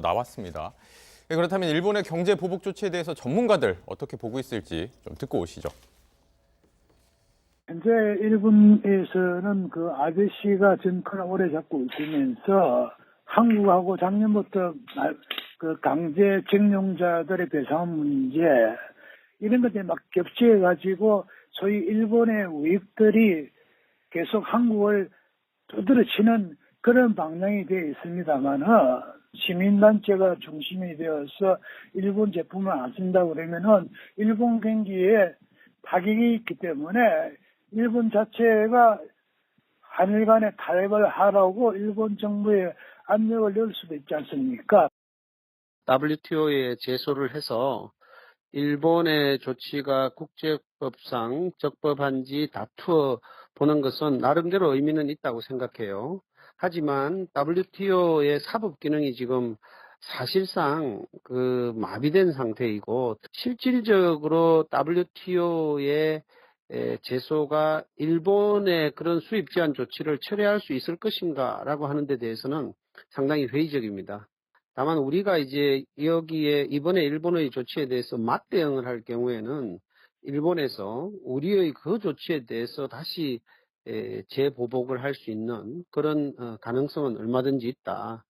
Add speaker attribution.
Speaker 1: 나왔습니다. 예, 그렇다면 일본의 경제 보복 조치에 대해서 전문가들 어떻게 보고 있을지 좀 듣고 오시죠.
Speaker 2: 현재 일본에서는 그 아베 씨가 정권을 오래 잡고 있으면서 한국하고 작년부터 말- 그 강제 징용자들의 배상 문제 이런 것들이 막 겹치해 가지고 소위 일본의 우익들이 계속 한국을 두드러 치는 그런 방향이 되어 있습니다만은 시민단체가 중심이 되어서 일본 제품을 안 쓴다고 그러면은 일본 경기에 타격이 있기 때문에 일본 자체가 한일 간에 타협을 하라고 일본 정부에 압력을 넣을 수도 있지 않습니까?
Speaker 3: WTO에 제소를 해서 일본의 조치가 국제법상 적법한지 다투어 보는 것은 나름대로 의미는 있다고 생각해요. 하지만 WTO의 사법 기능이 지금 사실상 그 마비된 상태이고 실질적으로 WTO의 제소가 일본의 그런 수입 제한 조치를 철회할 수 있을 것인가라고 하는 데 대해서는 상당히 회의적입니다. 다만 우리가 이제 여기에 이번에 일본의 조치에 대해서 맞대응을 할 경우에는 일본에서 우리의 그 조치에 대해서 다시 에, 재보복을 할 수 있는 그런 어, 가능성은 얼마든지 있다.